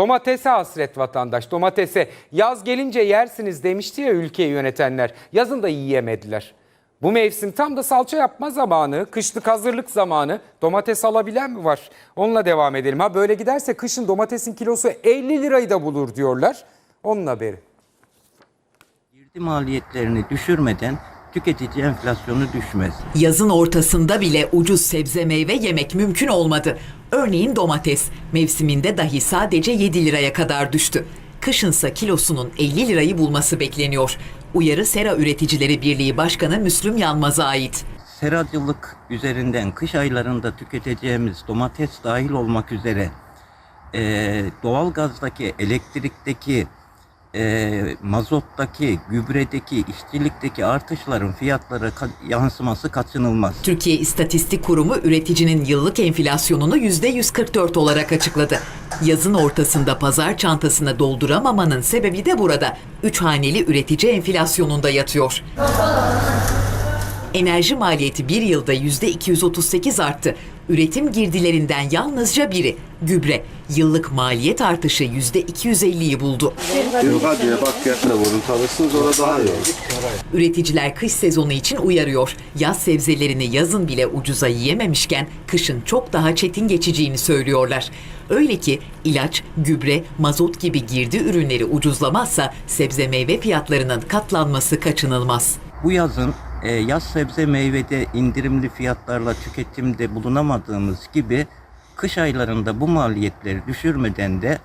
Domatese hasret vatandaş, domatese. Yaz gelince yersiniz demişti ya ülkeyi yönetenler. Yazın da yiyemediler. Bu mevsim tam da salça yapma zamanı, kışlık hazırlık zamanı. Domates alabilen mi var? Onunla devam edelim. Ha böyle giderse kışın domatesin kilosu 50 lirayı da bulur diyorlar. Onun haberi. Girdi maliyetlerini düşürmeden tüketici enflasyonu düşmez. Yazın ortasında bile ucuz sebze meyve yemek mümkün olmadı. Örneğin domates mevsiminde dahi sadece 7 liraya kadar düştü. Kışınsa kilosunun 50 lirayı bulması bekleniyor. Uyarı Sera Üreticileri Birliği Başkanı Müslüm Yanmaz'a ait. Seracılık üzerinden kış aylarında tüketeceğimiz domates dahil olmak üzere eee doğalgazdaki, elektrikteki, eee, mazottaki, gübredeki, işçilikteki artışların fiyatlara ka- yansıması kaçınılmaz. Türkiye İstatistik Kurumu üreticinin yıllık enflasyonunu %144 olarak açıkladı. Yazın ortasında pazar çantasını dolduramamanın sebebi de burada. Üç haneli üretici enflasyonunda yatıyor. Enerji maliyeti bir yılda %238 arttı. Üretim girdilerinden yalnızca biri, gübre. Yıllık maliyet artışı %250'yi buldu. Yok hadi bak yakına vurun tanırsınız orada daha iyi olur. Üreticiler kış sezonu için uyarıyor. Yaz sebzelerini yazın bile ucuza yiyememişken kışın çok daha çetin geçeceğini söylüyorlar. Öyle ki ilaç, gübre, mazot gibi girdi ürünleri ucuzlamazsa sebze meyve fiyatlarının katlanması kaçınılmaz. Bu yazın e, yaz sebze meyvede indirimli fiyatlarla tüketimde bulunamadığımız gibi kış aylarında bu maliyetleri düşürmeden de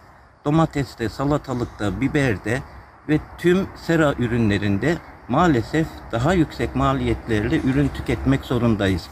domateste, salatalıkta, biberde ve tüm sera ürünlerinde maalesef daha yüksek maliyetlerle ürün tüketmek zorundayız.